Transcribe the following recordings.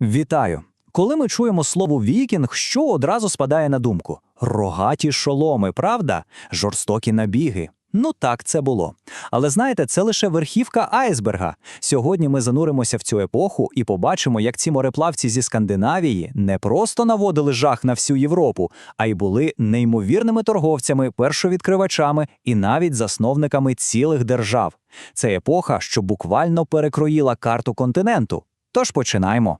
Вітаю! Коли ми чуємо слово вікінг, що одразу спадає на думку? Рогаті шоломи, правда? Жорстокі набіги. Ну так це було. Але знаєте, це лише верхівка айсберга. Сьогодні ми зануримося в цю епоху і побачимо, як ці мореплавці зі Скандинавії не просто наводили жах на всю Європу, а й були неймовірними торговцями, першовідкривачами і навіть засновниками цілих держав. Це епоха, що буквально перекроїла карту континенту. Тож починаємо.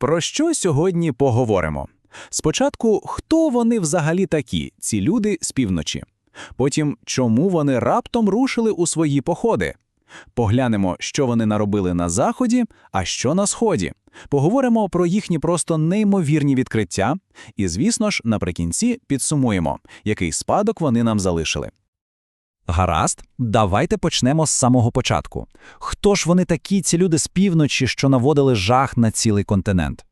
Про що сьогодні поговоримо? Спочатку, хто вони взагалі такі, ці люди з півночі? Потім, чому вони раптом рушили у свої походи? Поглянемо, що вони наробили на заході, а що на сході. Поговоримо про їхні просто неймовірні відкриття, і, звісно ж, наприкінці підсумуємо, який спадок вони нам залишили. Гаразд, давайте почнемо з самого початку. Хто ж вони такі, ці люди з півночі, що наводили жах на цілий континент?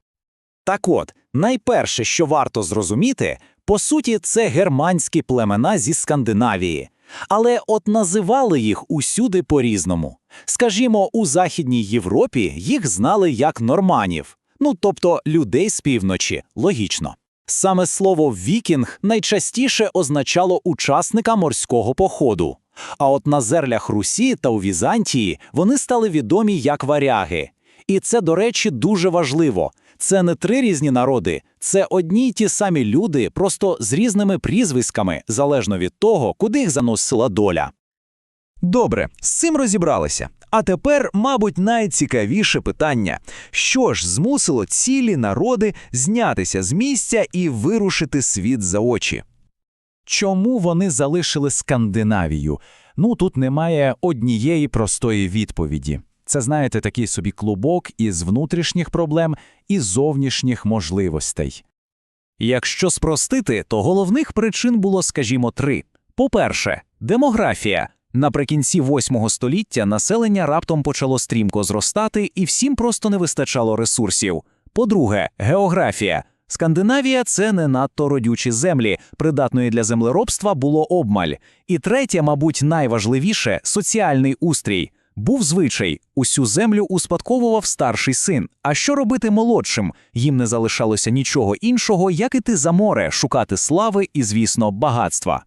Так от, найперше, що варто зрозуміти, по суті, це германські племена зі Скандинавії. Але от називали їх усюди по-різному. Скажімо, у Західній Європі їх знали як норманів, ну тобто людей з півночі, логічно. Саме слово вікінг найчастіше означало учасника морського походу. А от на зерлях Русі та у Візантії вони стали відомі як варяги. І це, до речі, дуже важливо. Це не три різні народи, це одні й ті самі люди, просто з різними прізвиськами, залежно від того, куди їх заносила доля. Добре, з цим розібралися. А тепер, мабуть, найцікавіше питання: що ж змусило цілі народи знятися з місця і вирушити світ за очі? Чому вони залишили Скандинавію? Ну, тут немає однієї простої відповіді. Це, знаєте, такий собі клубок із внутрішніх проблем і зовнішніх можливостей. Якщо спростити, то головних причин було, скажімо, три. По-перше, демографія. Наприкінці 8 століття населення раптом почало стрімко зростати, і всім просто не вистачало ресурсів. По-друге, географія. Скандинавія це не надто родючі землі, придатної для землеробства було обмаль. І третє, мабуть, найважливіше соціальний устрій. Був звичай усю землю успадковував старший син. А що робити молодшим? Їм не залишалося нічого іншого, як іти за море, шукати слави і, звісно, багатства.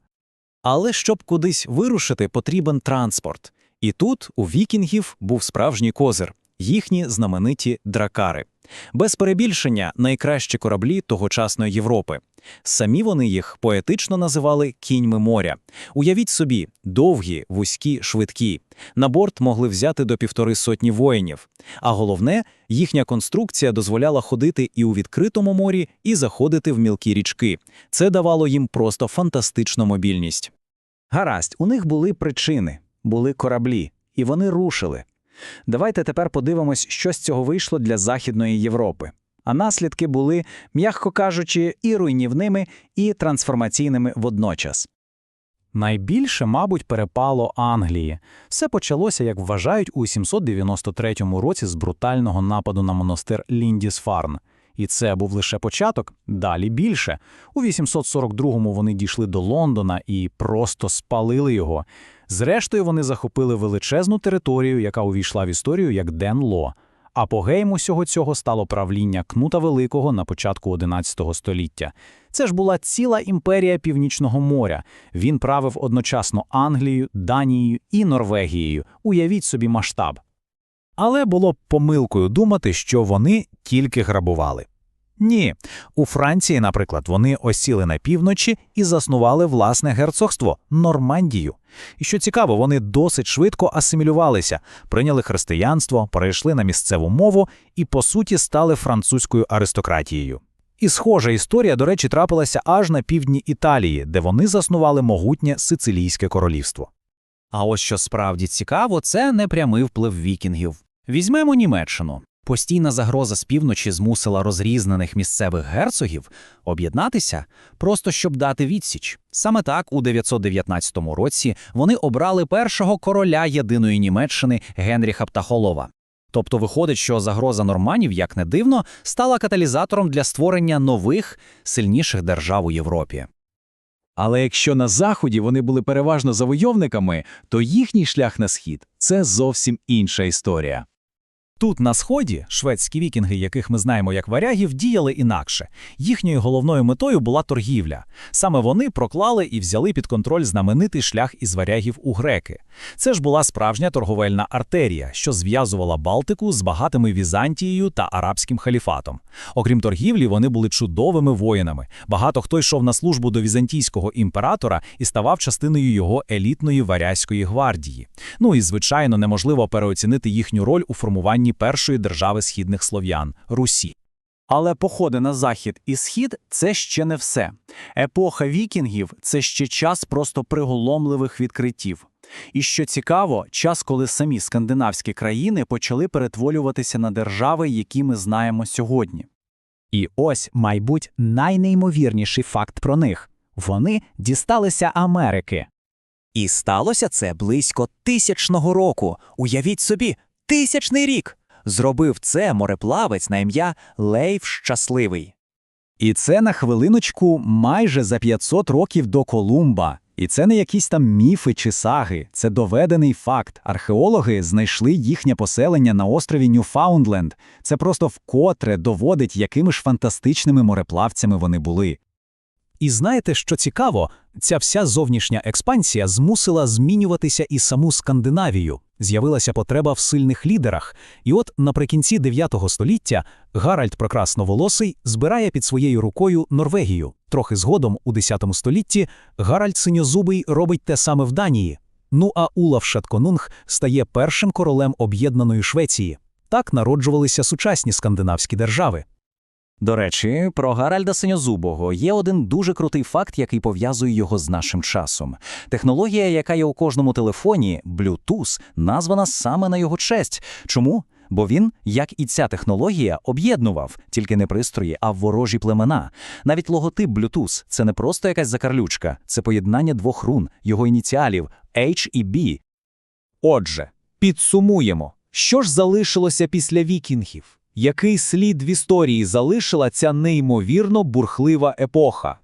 Але щоб кудись вирушити, потрібен транспорт. І тут у вікінгів був справжній козир їхні знамениті дракари. Без перебільшення найкращі кораблі тогочасної Європи. Самі вони їх поетично називали кіньми моря. Уявіть собі, довгі, вузькі, швидкі. На борт могли взяти до півтори сотні воїнів. А головне, їхня конструкція дозволяла ходити і у відкритому морі, і заходити в мілкі річки. Це давало їм просто фантастичну мобільність. Гаразд, у них були причини, були кораблі, і вони рушили. Давайте тепер подивимось, що з цього вийшло для Західної Європи. А наслідки були, м'яко кажучи, і руйнівними, і трансформаційними водночас. Найбільше, мабуть, перепало Англії. Все почалося, як вважають, у 793 році з брутального нападу на монастир Ліндісфарн. І це був лише початок, далі більше. У 842-му вони дійшли до Лондона і просто спалили його. Зрештою, вони захопили величезну територію, яка увійшла в історію як Денло. Апогеєм усього цього стало правління Кнута Великого на початку XI століття. Це ж була ціла імперія Північного моря. Він правив одночасно Англією, Данією і Норвегією. Уявіть собі масштаб. Але було б помилкою думати, що вони тільки грабували. Ні, у Франції, наприклад, вони осіли на півночі і заснували власне герцогство Нормандію. І що цікаво, вони досить швидко асимілювалися, прийняли християнство, перейшли на місцеву мову і, по суті, стали французькою аристократією. І схожа історія, до речі, трапилася аж на півдні Італії, де вони заснували могутнє Сицилійське королівство. А ось що справді цікаво, це непрямий вплив вікінгів. Візьмемо Німеччину. Постійна загроза з півночі змусила розрізнених місцевих герцогів об'єднатися, просто щоб дати відсіч. Саме так, у 919 році вони обрали першого короля єдиної Німеччини Генріха Птахолова. Тобто виходить, що загроза норманів, як не дивно, стала каталізатором для створення нових, сильніших держав у Європі. Але якщо на заході вони були переважно завойовниками, то їхній шлях на схід це зовсім інша історія. Тут, на сході, шведські вікінги, яких ми знаємо як варягів, діяли інакше. Їхньою головною метою була торгівля. Саме вони проклали і взяли під контроль знаменитий шлях із варягів у греки. Це ж була справжня торговельна артерія, що зв'язувала Балтику з багатими Візантією та арабським халіфатом. Окрім торгівлі, вони були чудовими воїнами. Багато хто йшов на службу до візантійського імператора і ставав частиною його елітної варязької гвардії. Ну і звичайно, неможливо переоцінити їхню роль у формуванні першої держави східних слов'ян Русі. Але походи на захід і схід це ще не все. Епоха вікінгів це ще час просто приголомливих відкриттів. І що цікаво, час, коли самі скандинавські країни почали перетворюватися на держави, які ми знаємо сьогодні. І ось, майбуть, найнеймовірніший факт про них вони дісталися Америки. І сталося це близько тисячного року. Уявіть собі, тисячний рік. Зробив це мореплавець на ім'я Лейв Щасливий. І це на хвилиночку майже за 500 років до Колумба. І це не якісь там міфи чи саги, це доведений факт. Археологи знайшли їхнє поселення на острові Ньюфаундленд. Це просто вкотре доводить, якими ж фантастичними мореплавцями вони були. І знаєте, що цікаво, ця вся зовнішня експансія змусила змінюватися і саму Скандинавію. З'явилася потреба в сильних лідерах. І от наприкінці 9 століття Гаральд Прокрасноволосий збирає під своєю рукою Норвегію. Трохи згодом, у 10 столітті, Гаральд Синьозубий робить те саме в Данії. Ну а Улав Шатконунг стає першим королем об'єднаної Швеції. Так народжувалися сучасні скандинавські держави. До речі, про Гаральда Синьозубого є один дуже крутий факт, який пов'язує його з нашим часом. Технологія, яка є у кожному телефоні, Bluetooth, названа саме на його честь. Чому? Бо він, як і ця технологія, об'єднував тільки не пристрої, а ворожі племена. Навіть логотип Bluetooth – це не просто якась закарлючка, це поєднання двох рун, його ініціалів H і B. Отже, підсумуємо, що ж залишилося після вікінгів? Який слід в історії залишила ця неймовірно бурхлива епоха?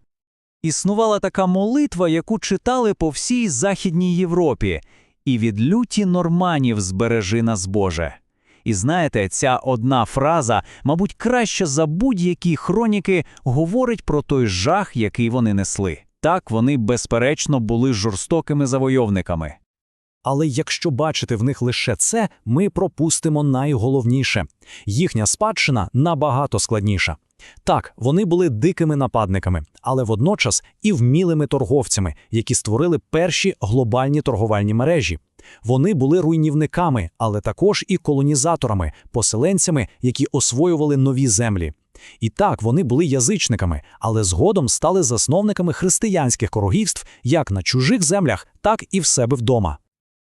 Існувала така молитва, яку читали по всій Західній Європі, і від люті норманів збережи нас Боже. І знаєте, ця одна фраза, мабуть, краще за будь-які хроніки, говорить про той жах, який вони несли. Так вони, безперечно, були жорстокими завойовниками. Але якщо бачити в них лише це, ми пропустимо найголовніше. Їхня спадщина набагато складніша. Так, вони були дикими нападниками, але водночас і вмілими торговцями, які створили перші глобальні торговельні мережі. Вони були руйнівниками, але також і колонізаторами, поселенцями, які освоювали нові землі. І так, вони були язичниками, але згодом стали засновниками християнських корогівств як на чужих землях, так і в себе вдома.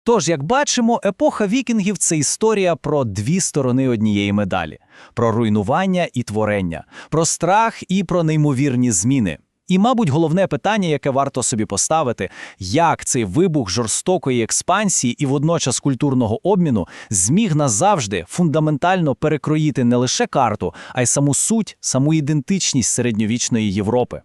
Тож, як бачимо, епоха вікінгів це історія про дві сторони однієї медалі: про руйнування і творення, про страх і про неймовірні зміни. І, мабуть, головне питання, яке варто собі поставити, як цей вибух жорстокої експансії і водночас культурного обміну зміг назавжди фундаментально перекроїти не лише карту, а й саму суть, саму ідентичність середньовічної Європи.